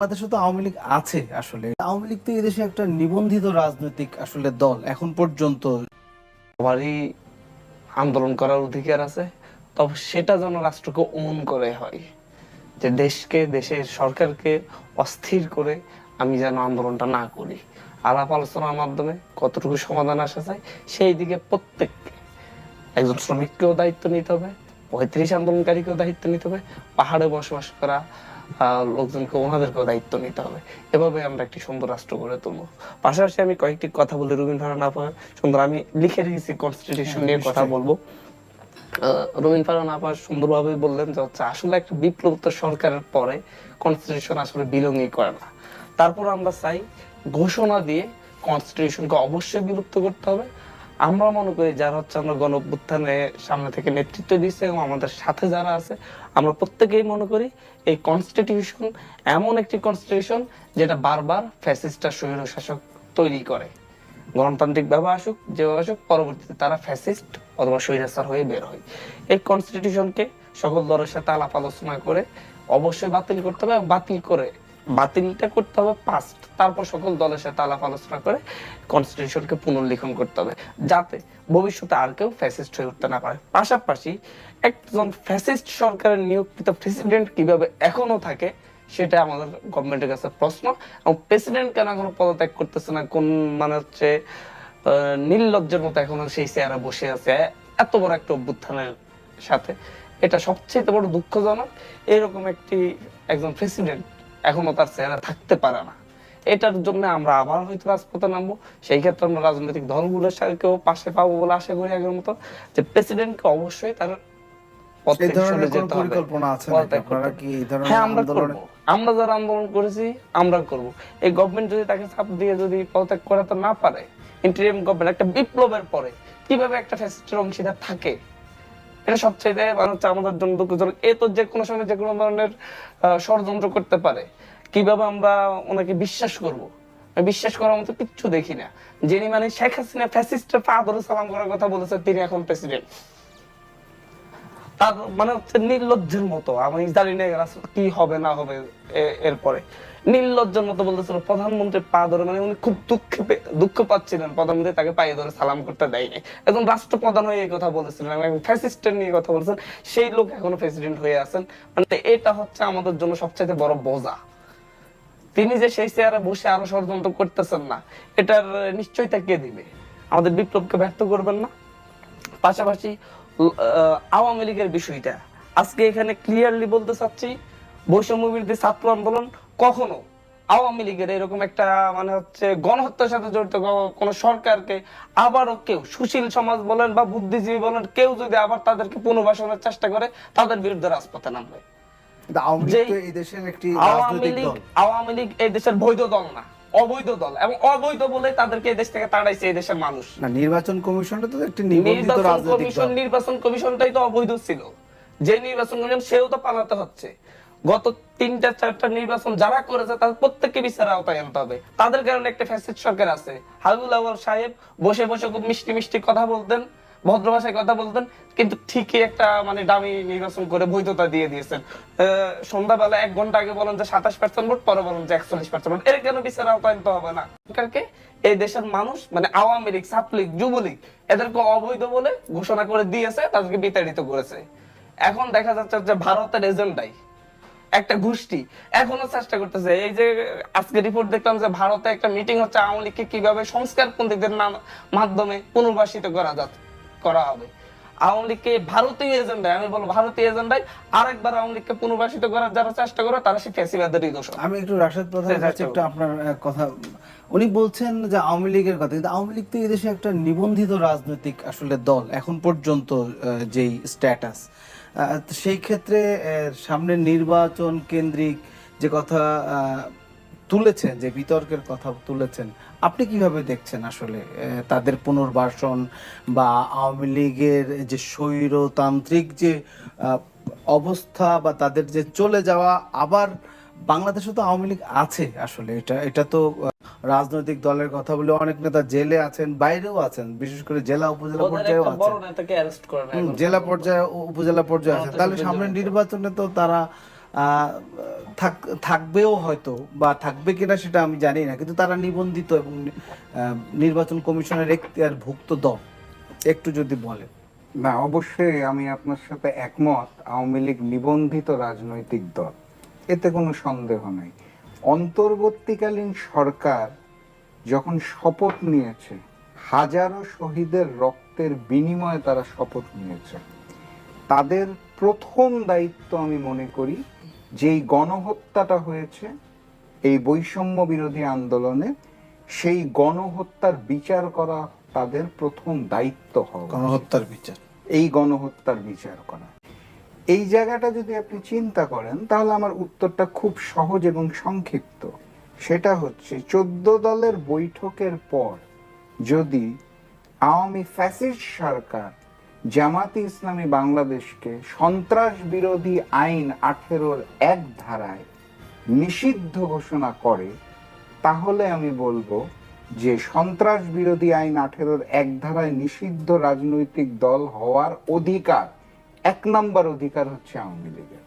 বাংলাদেশে তো আওয়ামী লীগ আছে আসলে। আওয়ামী লীগ তো এদেশে একটা নিবন্ধিত রাজনৈতিক আসলে দল, এখন পর্যন্ত। সবারই আন্দোলন করার অধিকার আছে, তবে সেটা যেন রাষ্ট্রকে অমন করে হয়। যে দেশকে, দেশের সরকারকে অস্থির করে আমি যেন আন্দোলনটা না করি। আলাপ আলোচনার মাধ্যমে কতটুকু সমাধান আসা যায়, সেই দিকে প্রত্যেককে। একজন শ্রমিককেও দায়িত্ব নিতে হবে, পঁয়ত্রিশ আন্দোলনকারীকেও দায়িত্ব নিতে হবে, পাহাড়ে বসবাস করা লোকজনকে ওনাদেরকেও দায়িত্ব নিতে হবে। এভাবে আমরা একটি সুন্দর রাষ্ট্র গড়ে তুলবো। পাশাপাশি আমি কয়েকটি কথা বলি রবীন্দ্রনাথ আপা সুন্দর আমি লিখে রেখেছি কনস্টিটিউশন নিয়ে কথা বলব। রবীন ফারহান সুন্দরভাবে বললেন যে হচ্ছে আসলে একটা বিপ্লব তো সরকারের পরে কনস্টিটিউশন আসলে বিলংই করে না। তারপর আমরা চাই ঘোষণা দিয়ে কনস্টিটিউশনকে অবশ্যই বিলুপ্ত করতে হবে। আমরা মনে করি যারা হচ্ছে আমরা গণ সামনে থেকে নেতৃত্ব দিচ্ছে এবং আমাদের সাথে যারা আছে, আমরা প্রত্যেকেই মনে করি এই কনস্টিটিউশন এমন একটি কনস্টিটিউশন যেটা বারবার ফ্যাসিস্টার স্বৈর শাসক তৈরি করে। গণতান্ত্রিক ব্যবহার আসুক যেভাবে আসুক, পরবর্তীতে তারা ফ্যাসিস্ট অথবা স্বৈরাচার হয়ে বের হয়। এই কনস্টিটিউশনকে সকল দলের সাথে আলাপ আলোচনা করে অবশ্যই বাতিল করতে হবে বাতিল করে বাতিলটা করতে হবে ফার্স্ট তারপর সকল দলের সাথে আলাপ আলোচনা করে কনস্টিটিউশনকে পুনর্লিখন করতে হবে, যাতে ভবিষ্যতে আর কেউ ফ্যাসিস্ট হয়ে উঠতে না পারে। পাশাপাশি একজন ফ্যাসিস্ট সরকারের নিয়োগকৃত প্রেসিডেন্ট কীভাবে এখনও থাকে, সেটা আমাদের গভর্নমেন্টের কাছে প্রশ্ন। এবং প্রেসিডেন্ট কেন এখনও পদত্যাগ করতেছে না, কোন মানে হচ্ছে নির্লজ্জের মতো এখনও সেই চেয়ারে বসে আছে, এত বড় একটা অভ্যুত্থানের সাথে। এটা সবচেয়ে বড় দুঃখজনক। এরকম একটি, একজন প্রেসিডেন্ট এখনও তার চেহারা থাকতে পারে না। এটার জন্য আমরা আবার হয়তো রাজপথে নামবো। সেই ক্ষেত্রে আমরা রাজনৈতিক দলগুলোর সাথেও পাশে পাবো বলে আশা করি আগের মতো। যে প্রেসিডেন্টকে অবশ্যই তার হ্যাঁ আমরা আমরা যারা আন্দোলন করেছি আমরা করব। এই গভর্নমেন্ট যদি তাকে চাপ দিয়ে যদি পদত্যাগ করাতে না পারে ইন্টারিয়াম গভর্নমেন্ট একটা বিপ্লবের পরে কীভাবে একটা ফ্যাসিস্টের অংশীদার থাকে? এটা সবচেয়ে মানে হচ্ছে আমাদের জন্য দুঃখজনক। এ তো যে কোনো সময় যে কোনো ধরনের ষড়যন্ত্র করতে পারে। কীভাবে আমরা ওনাকে বিশ্বাস করব? বিশ্বাস করার মতো কিচ্ছু দেখি না। যিনি মানে শেখ হাসিনা ফ্যাসিস্টের পা সালাম করার কথা বলেছে তিনি এখন প্রেসিডেন্ট তার মানে হচ্ছে নির্লজ্জের মতো। আমি জানি না কি হবে, না হবে এরপরে। নির্লজ্জের মতো বলতেছিল, প্রধানমন্ত্রী পা ধরে মানে উনি খুব দুঃখ দুঃখ পাচ্ছিলেন। প্রধানমন্ত্রী তাকে পায়ে ধরে সালাম করতে দেয়নি একজন রাষ্ট্রপ্রধান হয়ে এই কথা বলেছিলেন এবং ফ্যাসিস্টের নিয়ে কথা বলেছেন। সেই লোক এখনও প্রেসিডেন্ট হয়ে আছেন। মানে এটা হচ্ছে আমাদের জন্য সবচেয়ে বড় বোঝা। তিনি যে সেই চেয়ারে বসে আরও ষড়যন্ত্র করতেছেন না, এটার নিশ্চয়তা কে দিবে? আমাদের বিপ্লবকে ব্যর্থ করবেন না? পাশাপাশি আওয়ামী লীগের বিষয়টা। আজকে এখানে ক্লিয়ারলি বলতে চাচ্ছি বৈষম্য বিরোধী ছাত্র আন্দোলন কখনো আওয়ামী লীগের এরকম একটা মানে হচ্ছে গণহত্যার সাথে জড়িত কোন সরকারকে আবারও কেউ সুশীল সমাজ বলেন বা বুদ্ধিজীবী বলেন কেউ যদি আবার তাদেরকে পুনর্বাসনের চেষ্টা করে তাদের বিরুদ্ধে রাজপথে নামবে। আওয়ামী লীগ এই দেশের বৈধ দল না। অবৈধ দল এবং অবৈধ বলে তাদেরকে এই দেশ থেকে তাড়াইছে এই দেশের মানুষ। না নির্বাচন কমিশনটা তো একটি নির্বাচন রাজনৈতিক কমিশন দল নির্বাচন কমিশনটাই তো অবৈধ ছিল। যে নির্বাচন কমিশন সেও তো পালাতে হচ্ছে। গত তিনটা চারটা নির্বাচন যারা করেছে তাদের প্রত্যেককে বিচারের আওতায় আনতে হবে। তাদের কারণে একটা ফ্যাসিস্ট সরকার আছে। হাবিবুল আওয়াল সাহেব বসে বসে খুব মিষ্টি মিষ্টি কথা বলতেন। ভদ্র ভাষায় কথা বলতেন, কিন্তু ঠিকই একটা মানে দামি নির্বাচন করে বৈধতা দিয়ে দিয়েছেন। সন্ধ্যাবেলা এক ঘণ্টা আগে বলেন যে সাতাশ পার্সেন্ট ভোট, পরে বলেন যে একচল্লিশ পার্সেন্ট ভোট। এর কেন বিচার আওতায় আনতে হবে না? সরকারকে এই দেশের মানুষ মানে আওয়ামী লীগ, ছাত্রলীগ, যুবলীগ, এদেরকে অবৈধ বলে ঘোষণা করে দিয়েছে, তাদেরকে বিতাড়িত করেছে। এখন দেখা যাচ্ছে যে ভারতের এজেন্ডাই, একটা গোষ্ঠী। এখনও চেষ্টা করতেছে, এই যে আজকে রিপোর্ট দেখলাম যে ভারতে একটা মিটিং হচ্ছে, আওয়ামী লীগকে কীভাবে সংস্কারপন্থীদের নাম, মাধ্যমে পুনর্বাসিত করা যাচ্ছে। করা হবে। আওয়ামী লীগকে ভারতীয় এজেন্ডায় আমি বলব ভারতীয় এজেন্ডায় আরেকবার আওয়ামী লীগকে পুনর্বাসিত করার যারা চেষ্টা করে তারা সে ফ্যাসিবাদেরই দোষ আমি একটু রাশেদ প্রধানের আচ্ছা, কাছে একটু আপনার কথা উনি বলছেন যে আওয়ামী লীগের কথা কিন্তু আওয়ামী লীগ তো এই দেশে একটা নিবন্ধিত রাজনৈতিক আসলে দল এখন পর্যন্ত যেই স্ট্যাটাস সেই ক্ষেত্রে সামনে নির্বাচন কেন্দ্রিক যে কথা আহ, তুলেছেন যে বিতর্কের কথা তুলেছেন আপনি কীভাবে দেখছেন আসলে তাদের পুনর্বাসন বা আওয়ামী লীগের যে স্বৈরতান্ত্রিক যে অবস্থা বা তাদের যে চলে যাওয়া আবার বাংলাদেশে তো আওয়ামী লীগ আছে আসলে এটা এটা তো রাজনৈতিক দলের কথা বলে অনেক নেতা জেলে আছেন বাইরেও আছেন বিশেষ করে জেলা উপজেলা পর্যায়েও একটা আছেন। জেলা পর্যায়ে উপজেলা পর্যায়ে আছেন। তাহলে সামনে নির্বাচনে তো তারা থাকবেও হয়তো বা থাকবে কিনা সেটা আমি জানি না, কিন্তু তারা নিবন্ধিত এবং নির্বাচন কমিশনের এখতিয়ার ভুক্ত দল। একটু যদি বলেন। না, অবশ্যই আমি আপনার সাথে একমত, আওয়ামী লীগ নিবন্ধিত রাজনৈতিক দল। এতে কোনো সন্দেহ নাই। অন্তর্বর্তীকালীন সরকার যখন শপথ নিয়েছে, হাজারো শহীদের রক্তের বিনিময়ে তারা শপথ নিয়েছে। তাদের প্রথম দায়িত্ব আমি মনে করি যেই গণহত্যাটা হয়েছে এই বৈষম্য বিরোধী আন্দোলনে সেই গণহত্যার বিচার করা তাদের প্রথম দায়িত্ব হওয়া গণহত্যার বিচার। এই গণহত্যার বিচার করা। এই জায়গাটা যদি আপনি চিন্তা করেন তাহলে আমার উত্তরটা খুব সহজ এবং সংক্ষিপ্ত। সেটা হচ্ছে চোদ্দ দলের বৈঠকের পর যদি আওয়ামী ফ্যাসিস্ট সরকার জামাতি ইসলামী বাংলাদেশকে সন্ত্রাস বিরোধী আইন আঠেরোর এক ধারায় নিষিদ্ধ ঘোষণা করে, তাহলে আমি বলব যে সন্ত্রাস বিরোধী আইন আঠেরোর এক ধারায় নিষিদ্ধ রাজনৈতিক দল হওয়ার অধিকার, এক নম্বর অধিকার হচ্ছে আওয়ামী লীগের।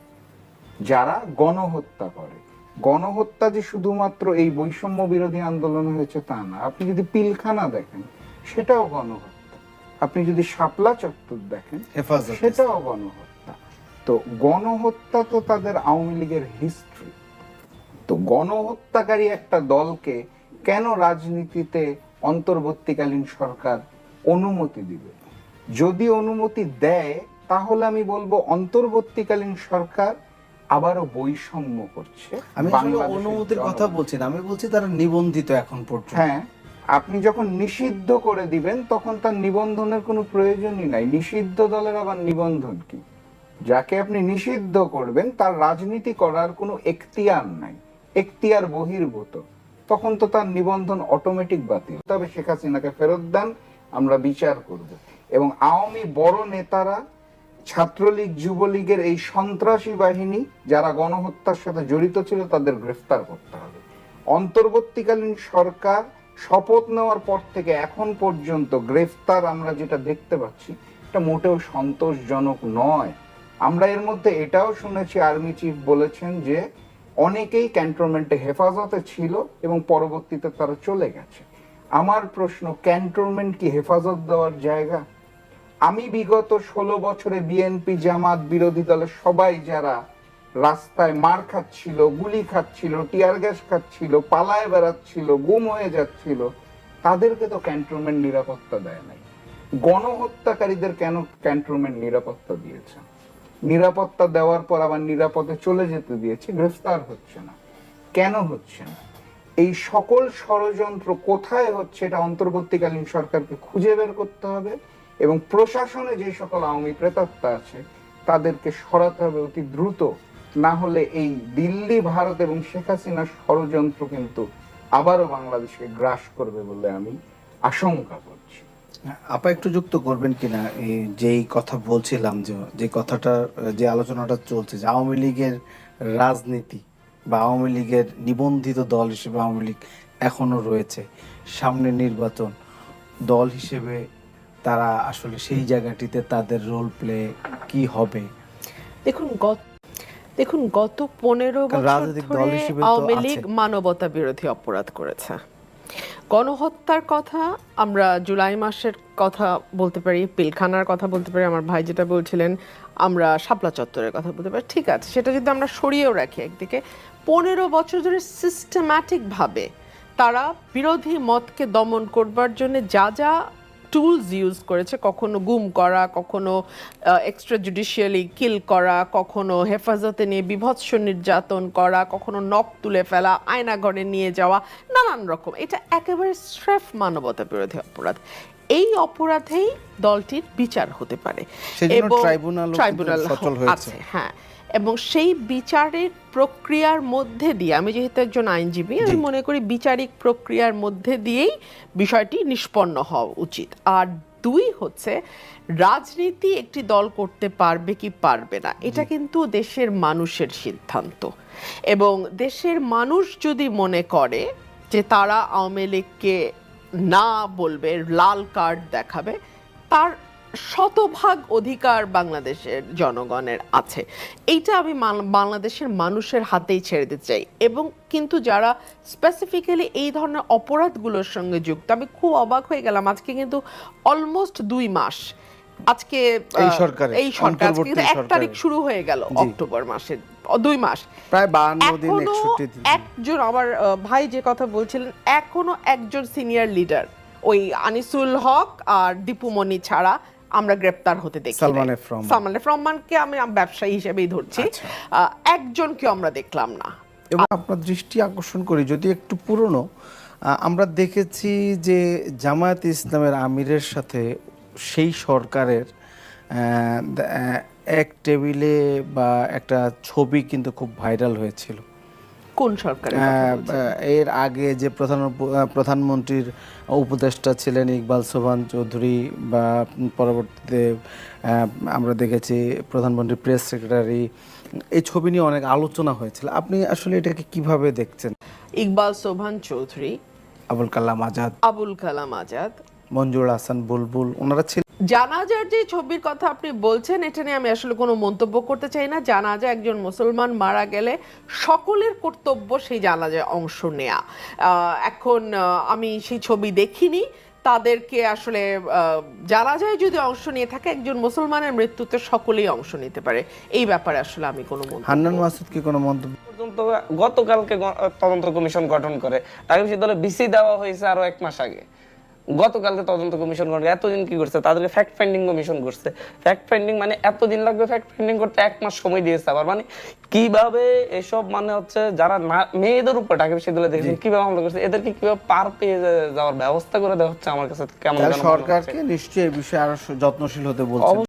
যারা গণহত্যা করে। গণহত্যা যে শুধুমাত্র এই বৈষম্য বিরোধী আন্দোলন হয়েছে তা না। আপনি যদি পিলখানা দেখেন, সেটাও গণহত্যা। আপনি যদি শাপলা চত্বর দেখেন সেটাও গণহত্যা। তো গণহত্যা তো তাদের আওয়ামী লীগের হিস্ট্রি তো গণহত্যাকারী একটা দলকে কেন রাজনীতিতে অন্তর্বর্তীকালীন সরকার অনুমতি দিবে? যদি অনুমতি দেয় তাহলে আমি বলব অন্তর্বর্তীকালীন সরকার আবারও বৈষম্য করছে আমি অনুমতির কথা বলছি না আমি বলছি তারা নিবন্ধিত এখন পর্যন্ত। হ্যাঁ। আপনি যখন নিষিদ্ধ করে দিবেন, তখন তার নিবন্ধনের কোনো প্রয়োজনই নাই। নিষিদ্ধ দলের আবার নিবন্ধন কি? যাকে আপনি নিষিদ্ধ করবেন, তার রাজনীতি করার কোনো এখতিয়ার নাই, এখতিয়ার বহির্ভূত। তখন তো তার নিবন্ধন অটোমেটিক বাতিল। তবে শেখ হাসিনাকে ফেরত দেন, আমরা বিচার করব। এবং আওয়ামী বড় নেতারা, ছাত্রলীগ, যুবলীগের এই সন্ত্রাসী বাহিনী, যারা গণহত্যার সাথে জড়িত ছিল, তাদের গ্রেফতার করতে হবে। অন্তর্বর্তীকালীন সরকার শপথ নেওয়ার পর থেকে এখন পর্যন্ত গ্রেফতার আমরা যেটা দেখতে পাচ্ছি, এটা মোটেও সন্তোষজনক নয়। আমরা এর মধ্যে এটাও শুনেছি, আর্মি চিফ বলেছেন যে অনেকেই ক্যান্টনমেন্টে হেফাজতে ছিল এবং পরবর্তীতে তারা চলে গেছে। আমার প্রশ্ন, ক্যান্টনমেন্ট কি হেফাজত দেওয়ার জায়গা? আমি বিগত ষোলো বছরে বিএনপি জামাত বিরোধী দলের সবাই যারা রাস্তায় মার খাচ্ছিল, গুলি খাচ্ছিল, টিয়ার গ্যাস খাচ্ছিল, পালায় বেড়াচ্ছিল, গুম হয়ে যাচ্ছিল, তাদেরকে তো ক্যান্টনমেন্ট নিরাপত্তা দেয় নাই। গণহত্যাকারীদের কেন ক্যান্টনমেন্ট নিরাপত্তা দিয়েছে? নিরাপত্তা দেওয়ার পর আবার নিরাপদে চলে যেতে দিয়েছে, গ্রেফতার হচ্ছে না। কেন হচ্ছে না? এই সকল ষড়যন্ত্র কোথায় হচ্ছে এটা অন্তর্বর্তীকালীন সরকারকে খুঁজে বের করতে হবে এবং প্রশাসনে যে সকল আওয়ামী প্রেতাত্মা আছে, তাদেরকে সরাতে হবে অতি দ্রুত। না হলে এই দিল্লি ভারত এবং শেখ হাসিনার ষড়যন্ত্র কিন্তু আবারও বাংলাদেশকে গ্রাস করবে বলে আমি আশঙ্কা করছি। আপা একটু যুক্ত করবেন কিনা? এই যেই কথা বলছিলাম যে যে কথাটা যে আলোচনাটা চলছে যে আওয়ামী লীগের রাজনীতি বা আওয়ামী লীগের নিবন্ধিত দল হিসেবে আওয়ামী লীগ এখনও রয়েছে সামনে নির্বাচন দল হিসেবে তারা আসলে সেই জায়গাটিতে তাদের রোল প্লে কি হবে? দেখুন গত দেখুন গত পনেরো বছর ধরে আওয়ামী লীগ মানবতা বিরোধী অপরাধ করেছে। গণহত্যার কথা আমরা জুলাই মাসের কথা বলতে পারি পিলখানার কথা বলতে পারি আমার ভাই যেটা বলছিলেন আমরা শাপলা চত্বরের কথা বলতে পারি। ঠিক আছে সেটা যদি আমরা সরিয়েও রাখি একদিকে পনেরো বছর ধরে সিস্টেম্যাটিক ভাবে তারা বিরোধী মতকে দমন করবার জন্য যা যা টুলস ইউজ করেছে কখনো গুম করা কখনো এক্সট্রা জুডিশিয়ালি কিল করা কখনো হেফাজতে নিয়ে বিভৎস নির্যাতন করা কখনো নখ তুলে ফেলা আয়নাঘরে নিয়ে যাওয়া নানান রকম। এটা একেবারে স্রেফ মানবতা বিরোধী অপরাধ। এই অপরাধেই দলটির বিচার হতে পারে। এবং ট্রাইব্যুনাল আছে হ্যাঁ। এবং সেই বিচারের প্রক্রিয়ার মধ্যে দিয়ে আমি যেহেতু একজন আইনজীবী আমি মনে করি বিচারিক প্রক্রিয়ার মধ্যে দিয়েই বিষয়টি নিষ্পন্ন হওয়া উচিত। আর দুই হচ্ছে রাজনীতি একটি দল করতে পারবে কি পারবে না এটা কিন্তু দেশের মানুষের সিদ্ধান্ত। এবং দেশের মানুষ যদি মনে করে যে তারা আওয়ামী লীগকে না বলবে লাল কার্ড দেখাবে তার শতভাগ অধিকার বাংলাদেশের জনগণের আছে। এইটা আমি বাংলাদেশের মানুষের হাতেই ছেড়ে দিতে চাই। এবং কিন্তু যারা স্পেসিফিক্যালি এই ধরনের অপরাধগুলোর সঙ্গে যুক্ত আমি খুব অবাক হয়ে গেলাম। আজকে কিন্তু অলমোস্ট দুই মাস। আজকে এই সরকারের, এই সরকার আজকে এক তারিখ শুরু হয়ে গেল অক্টোবর মাসের দুই মাস। প্রায় বাহান্ন দিন দিন। একজন আমার ভাই যে কথা বলছিলেন এখনও একজন সিনিয়র লিডার ওই আনিসুল হক আর দীপুমণি ছাড়া। আমরা গ্রেপ্তার হতে দেখি সালমান। সালমান রহমানকে আমি ব্যবসায়ী হিসেবেই ধরছি আচ্ছা। আহ, একজনকে আমরা দেখলাম না এবং আপনার দৃষ্টি আকর্ষণ করি যদি একটু পুরনো আমরা দেখেছি যে জামায়াত ইসলামের আমিরের সাথে সেই সরকারের এক টেবিলে বা একটা ছবি কিন্তু খুব ভাইরাল হয়েছিল কোন আহ, বলছেন? এর আগে যে প্রধান প্রধানমন্ত্রীর উপদেষ্টা ছিলেন ইকবাল সোভান চৌধুরী বা পরবর্তীতে আমরা দেখেছি প্রধানমন্ত্রী প্রেস সেক্রেটারি এই ছবি নিয়ে অনেক আলোচনা হয়েছিল আপনি আসলে এটাকে কীভাবে দেখছেন ইকবাল সোভান চৌধুরী আবুল কালাম আজাদ আবুল কালাম আজাদ মঞ্জুর হাসান বুলবুল ওনারা ছিলেন জানাজার যে ছবির কথা আপনি বলছেন এটা নিয়ে আমি আসলে কোনো মন্তব্য করতে চাই না। জানাজা একজন মুসলমান মারা গেলে সকলের কর্তব্য সেই জানাজায় অংশ নেয়া। এখন আমি সেই ছবি দেখিনি। তাদেরকে আসলে আহ, জানাজায় যদি অংশ নিয়ে থাকে একজন মুসলমানের মৃত্যুতে সকলেই অংশ নিতে পারে। এই ব্যাপারে আসলে আমি কোনো মন্তব্য হান্নান মাসুদ কি কোনো মন্তব্য? পর্যন্ত গতকালকে তদন্ত কমিশন গঠন করে। তাকে বিশ্ববিদ্যালয়ে বিসি দেওয়া হয়েছে আরও এক মাস আগে। গতকালকে তদন্ত কমিশন করে। এতদিন কি করছে? তাদেরকে ফ্যাক্ট ফাইন্ডিং কমিশন করছে। ফ্যাক্ট ফাইন্ডিং মানে এতদিন লাগবে ফ্যাক্ট ফাইন্ডিং করতে? এক মাস সময় দিয়েছে আবার। মানে কীভাবে এসব মানে হচ্ছে যারা মেয়েদের উপর টাকা বেশি দিলে দেখেছেন কীভাবে হামলা করছে এদেরকে কীভাবে পার পেয়ে যাওয়ার ব্যবস্থা করে দেওয়া হচ্ছে আমার কাছে কেমন মনে সরকারকে নিশ্চয়ই এই বিষয়ে আরও যত্নশীল হতে বলছেন।